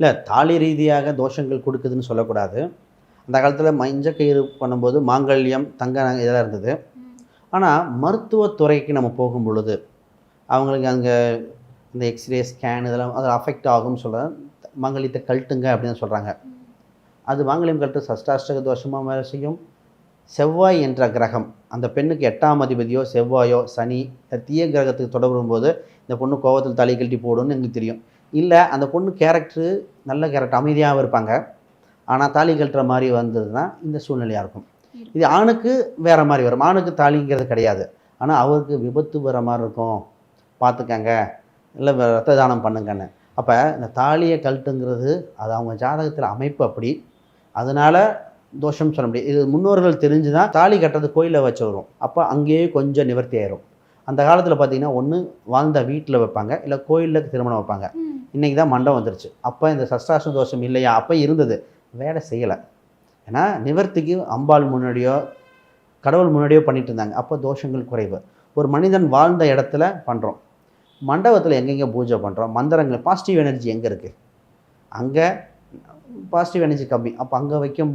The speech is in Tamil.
இல்லை தாலி ரீதியாக தோஷங்கள் கொடுக்குதுன்னு சொல்லக்கூடாது. அந்த காலத்தில் மஞ்ச கயிறு பண்ணும்போது மாங்கல்யம் தங்க இதெல்லாம் இருந்தது. ஆனால் மருத்துவத்துறைக்கு நம்ம போகும் பொழுது அவங்களுக்கு அங்கே இந்த எக்ஸ்ரே ஸ்கேன் இதெல்லாம் அது அஃபெக்ட் ஆகும்னு சொல்ல மாங்கல்யத்தை கழட்டுங்க அப்படின்னு சொல்கிறாங்க அது மாங்கல்யம் கழட்டு சஷ்டாஷ்டக தோஷமாக வேலை செய்யும். செவ்வாய் என்ற கிரகம் அந்த பெண்ணுக்கு எட்டாம் அதிபதியோ செவ்வாயோ சனி தீய கிரகத்துக்கு தொடரும்போது இந்த பொண்ணு கோவத்தில் தலை கழட்டி போடும்னு எங்களுக்கு தெரியும். இல்லை அந்த பொண்ணு கேரக்டரு நல்ல கேரக்டர் அமைதியாகவும் இருப்பாங்க. ஆனால் தாலி கட்டுற மாதிரி வந்ததுன்னா இந்த சூழ்நிலையாக இருக்கும். இது ஆணுக்கு வேற மாதிரி வரும். ஆணுக்கு தாலிங்கிறது கிடையாது. ஆனால் அவருக்கு விபத்து வர மாதிரி இருக்கும். பார்த்துக்கங்க. இல்லை ரத்த தானம் பண்ணுங்கன்னு. அப்போ இந்த தாலியை கழட்டுங்கிறது அது அவங்க ஜாதகத்தில் அமைப்பு அப்படி. அதனால் தோஷம் சொல்ல முடியாது. இது முன்னோர்கள் தெரிஞ்சு தான் தாலி கட்டுறது கோயிலில் வச்சு வரும். அப்போ அங்கேயே கொஞ்சம் நிவர்த்தி ஆயிரும். அந்த காலத்தில் பார்த்தீங்கன்னா ஒன்று வாழ்ந்த வீட்டில் வைப்பாங்க. இல்லை கோயிலில் திருமணம் வைப்பாங்க. இன்றைக்கி தான் மண்டபம் வந்துருச்சு. அப்போ இந்த சஷ்டாசன தோஷம் இல்லையா? அப்போ இருந்தது. வேலை செய்யலை. ஏன்னா நிவர்த்திக்கு அம்பாள் முன்னாடியோ கடவுள் முன்னாடியோ பண்ணிட்டு இருந்தாங்க. அப்போ தோஷங்கள் குறைவு. ஒரு மனிதன் வாழ்ந்த இடத்துல பண்ணுறோம் மண்டபத்தில் எங்கெங்கே பூஜை பண்ணுறோம் மந்திரங்கள் பாசிட்டிவ் எனர்ஜி எங்கே இருக்குது அங்கே பாசிட்டிவ் எனர்ஜி கம்மி. அப்போ அங்கே வைக்கும்